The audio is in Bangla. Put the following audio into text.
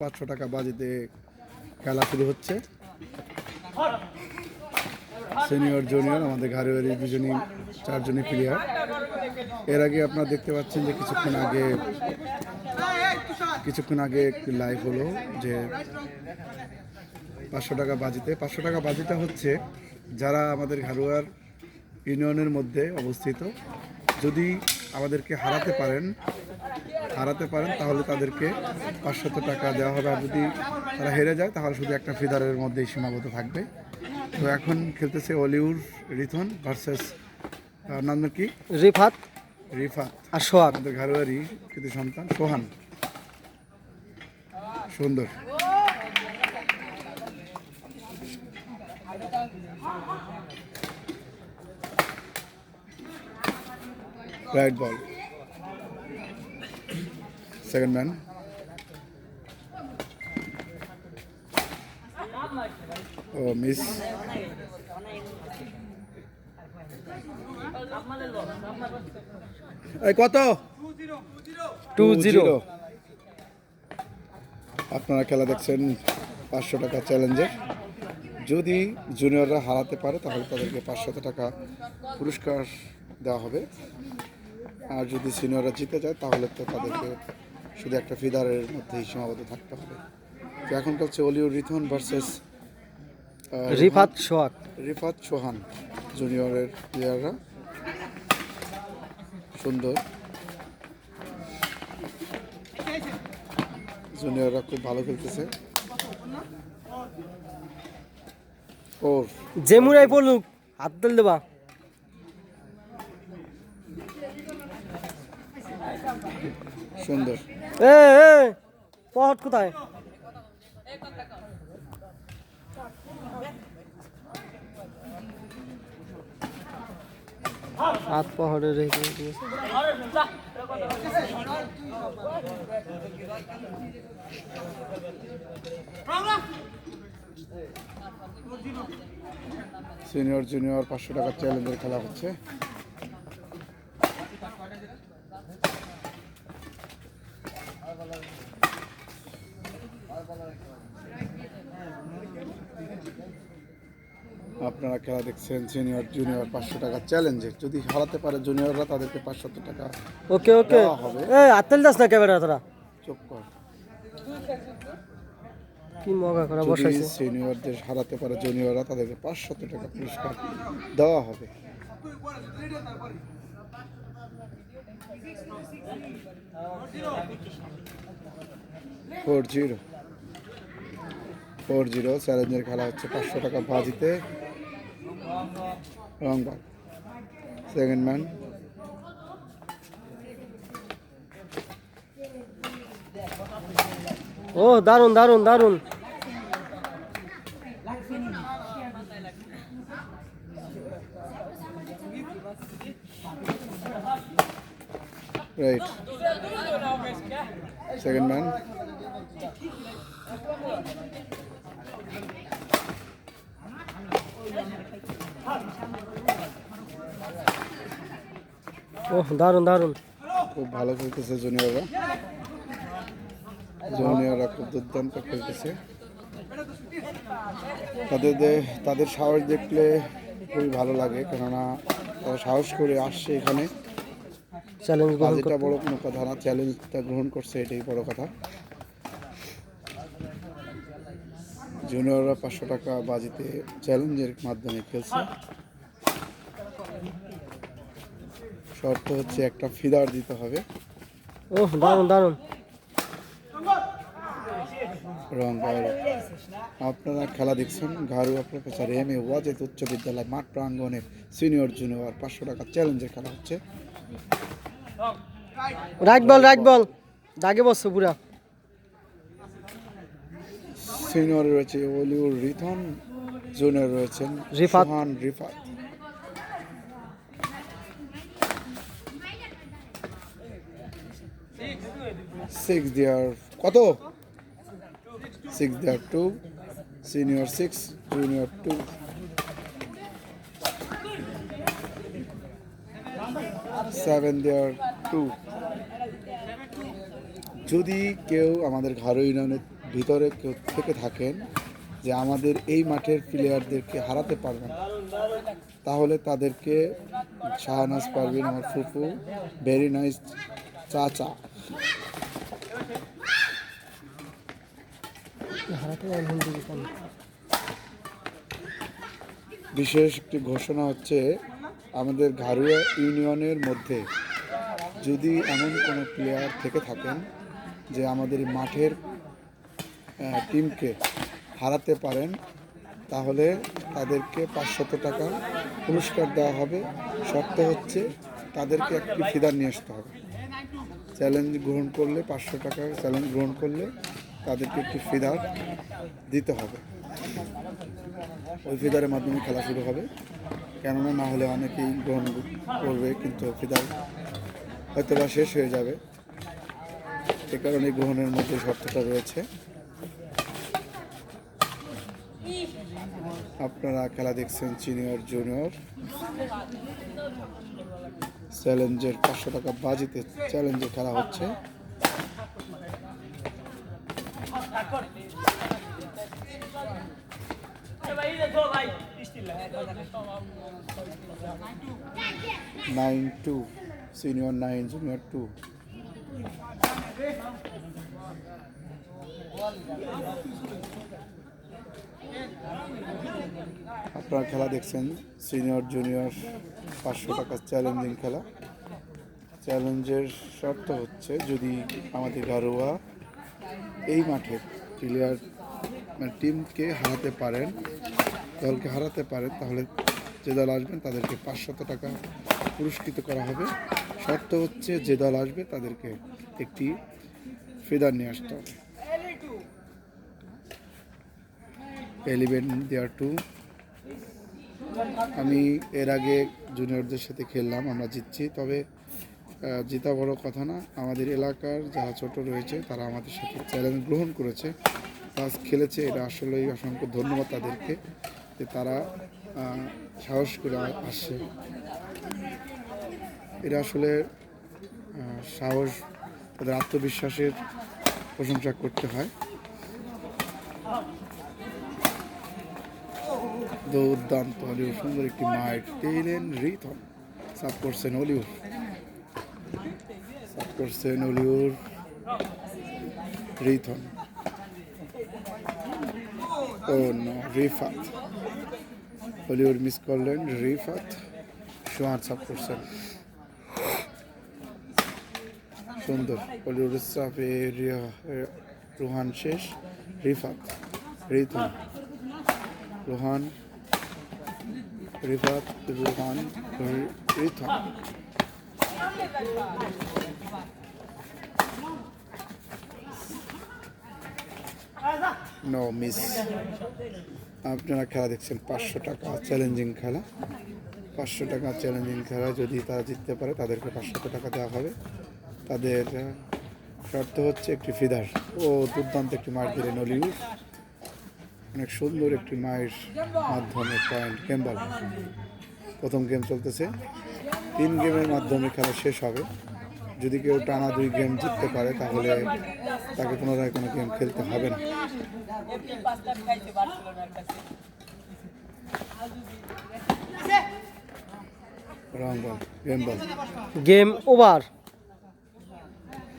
পাঁচশো টাকা বাজিতে খেলা শুরু হচ্ছে। সিনিয়র জুনিয়র আমাদের ঘাড়িবাড়ি দুজনই, চারজনই প্লেয়ার এর আগে আপনারা দেখতে পাচ্ছেন যে কিছুক্ষণ আগে কিছুক্ষণ আগে একটি লাইভ হলো যে পাঁচশো টাকা বাজিতে পাঁচশো টাকা বাজিটা হচ্ছে যারা আমাদের ঘাড়ুয়ার ইউনিয়নের মধ্যে অবস্থিত যদি আমাদেরকে হারাতে পারেন হারাতে পারেন তাহলে তাদেরকে পাঁচশত টাকা দেওয়া হবে। আর যদি তারা হেরে যায় তাহলে শুধু একটা ফিদারের মধ্যেই সীমাবদ্ধ থাকবে। তো এখন খেলতেছে অলিউর রিথন ভার্সেস নাম কি? রিফাত। রিফাত। আর সোহাগ। আমাদের ঘরোয়ারি কৃতি সন্তান সোহান। সুন্দর। রাইট বল সেকেন্ড ম্যান ও মিস এই কত? টু জিরো আপনারা খেলা দেখছেন পাঁচশো টাকা চ্যালেঞ্জের যদি জুনিয়ররা হারাতে পারে তাহলে তাদেরকে পাঁচশত টাকা পুরস্কার দেওয়া হবে। আর যদি সিনিয়ররা জিতে যায় তাহলে তো তাদেরকে শুধু একটা ফিদারের মধ্যেই সীমাবদ্ধ থাকতে হবে। তো এখন চলছে অলিউ রিথন ভার্সেস রিফাত সোহাগ। রিফাত সোহান জুনিয়রের প্লেয়াররা সুন্দর। জুনিয়ররা খুব ভালো খেলতেছে। ওর। জেমুরাই পড়লুক হাত তেল দেবা। সুন্দর। এ এ পহট কোথায়? হাত পহড়ে রেখে দিয়েছে। সিনিয়র জুনিয়র পাঁচশো টাকার চ্যালেঞ্জের খেলা হচ্ছে। আপনারা খেলা দেখছেন সিনিয়র জুনিয়র পাঁচশো টাকা চ্যালেঞ্জের যদি হারাতে পারে জুনিয়ররা তাদেরকে পাঁচশত টাকা ওকে ওকে। হবে। হাত দাস না ক্যামেরা তোরা? চোখ কর। কি মগা করা বসাইছে? সিনিয়রদের হারাতে পারে জুনিয়ররা তাদেরকে পাঁচশত টাকা পুরস্কার দেওয়া হবে। ফোর জিরো ফোর জিরো চ্যালেঞ্জের খেলা হচ্ছে পাঁচশো টাকা বাজিতে। রং বল সেকেন্ড ম্যান ও দারুণ দারুণ দারুণ রাইট সেকেন্ড ম্যান ও দারুণ দারুণ খুব ভালো খেলতেছে জুনিয়ররা। জুনিয়ররা খুব দুর্দান্ত খেলতেছে। তাদের তাদের সাহস দেখলে খুবই ভালো লাগে কেননা তারা সাহস করে আসছে এখানে। চ্যালেঞ্জ বড় কোনো কথা না চ্যালেঞ্জটা গ্রহণ করছে এটাই বড় কথা। জুনিয়ররা পাঁচশো টাকা বাজিতে চ্যালেঞ্জের মাধ্যমে খেলছে। শর্ত হচ্ছে একটা ফিদার দিতে হবে। ও দারুণ দারুণ রং আপনারা খেলা দেখছেন Gharua professor M A Wajed উচ্চ বিদ্যালয় মাঠ প্রাঙ্গনে সিনিয়র জুনিয়র পাঁচশো টাকা চ্যালেঞ্জের খেলা হচ্ছে। Right ball right ball. দাগে বসছে পুরা। সিনিয়র রয়েছে অলিউর রিথন জুনিয়র রয়েছেন রিফাত। রিফাত। সিক্স দেয়ার কত? Six there two senior six junior two seven there two যদি কেউ আমাদের ঘাড়ো ইউনিয়নের ভিতরে কেউ থেকে থাকেন যে আমাদের এই মাঠের প্লেয়ারদেরকে হারাতে পারবেন তাহলে তাদেরকে শাহনাজ পারবিন আমার ফুফু ভেরি নাইস চাচা। বিশেষ একটি ঘোষণা হচ্ছে, আমাদের ঘারুয়া ইউনিয়নের মধ্যে যদি এমন কোনো প্লেয়ার থেকে থাকেন যে আমাদের মাঠের টিমকে হারাতে পারেন, তাহলে তাদেরকে পাঁচশত টাকা পুরস্কার দেওয়া হবে। শর্ত হচ্ছে তাদেরকে একটি ফিদার নিয়ে আসতে হবে। চ্যালেঞ্জ গ্রহণ করলে, পাঁচশো টাকা চ্যালেঞ্জ গ্রহণ করলে তাদেরকে একটি ফিদার দিতে হবে। ওই ফিদারের মাধ্যমে খেলা শুরু হবে। কেননা, না হলে অনেকেই গ্রহণ করবে, কিন্তু ফিদার হয়তো বা শেষ হয়ে যাবে। সে কারণে গ্রহণের মধ্যে শর্তটা রয়েছে। আপনারা খেলা দেখছেন সিনিয়র জুনিয়র। চ্যালেঞ্জের পাঁচশো টাকা বাজিতে চ্যালেঞ্জে খেলা হচ্ছে। Nine two, senior nine, junior two. আপনারা খেলা দেখছেন, সিনিয়র, জুনিয়র, পাঁচশো টাকা চ্যালেঞ্জিং খেলা। চ্যালেঞ্জের শর্ত হচ্ছে যদি আমাদের গারোয়া এই মাঠে প্লেয়ার মানে টিমকে হারাতে পারেন, দলকে হারাতে পারেন, তাহলে যে দল আসবেন তাদেরকে পাঁচশত টাকা পুরস্কৃত করা হবে। শর্ত হচ্ছে যে দল আসবে তাদেরকে একটি ফেদার নিয়ে আসতে হবে। এলিভেন দেয়ার টু আমি এর আগে জুনিয়রদের সাথে খেললাম, আমরা জিতছি। তবে জেতা বড় কথা না, আমাদের এলাকার যারা ছোট রয়েছে, তারা আমাদের সাথে চ্যালেঞ্জ গ্রহণ করেছে। প্লাস খেলেছে, এটা আসলেই অসংখ্য ধন্যবাদ তাদেরকে, যে তারা সাহস করে আসছে। এটা আসলে সাহস, তাদের আত্মবিশ্বাসের প্রশংসা করতে হয়। দুর্দান্ত অলিউর সুন্দর একটি মাইট টেইলেন রিথন সাপ করছেন অলিউর সাপ করছেন অলিউর রিথন ও নো, রিফাত। অলিউর মিস করলেন রিফাত। সোহান সাপ করছেন। সুন্দর অলিউর সাপে রুহান শেষ। রিফাত রিথন রোহান রিফাত রোহান রিথন নো মিস আপনারা খেলা দেখছেন পাঁচশো টাকা চ্যালেঞ্জিং খেলা। পাঁচশো টাকা চ্যালেঞ্জিং খেলা, যদি তারা জিততে পারে, তাদেরকে পাঁচশো টাকা দেওয়া হবে। তাদের শর্ত হচ্ছে একটি ফিদার। ও দুর্দান্ত একটি মার দিলেন অনেক সুন্দর একটি মায়ের মাধ্যমে পয়েন্ট গেম বল। প্রথম গেম চলতেছে। তিন গেমের মাধ্যমে খেলা শেষ হবে। যদি কেউ টানা দুই গেম জিততে পারে, তাহলে তাকে পুনরায় কোনো গেম খেলতে হবে না। Wrong ball, game ball. Game over.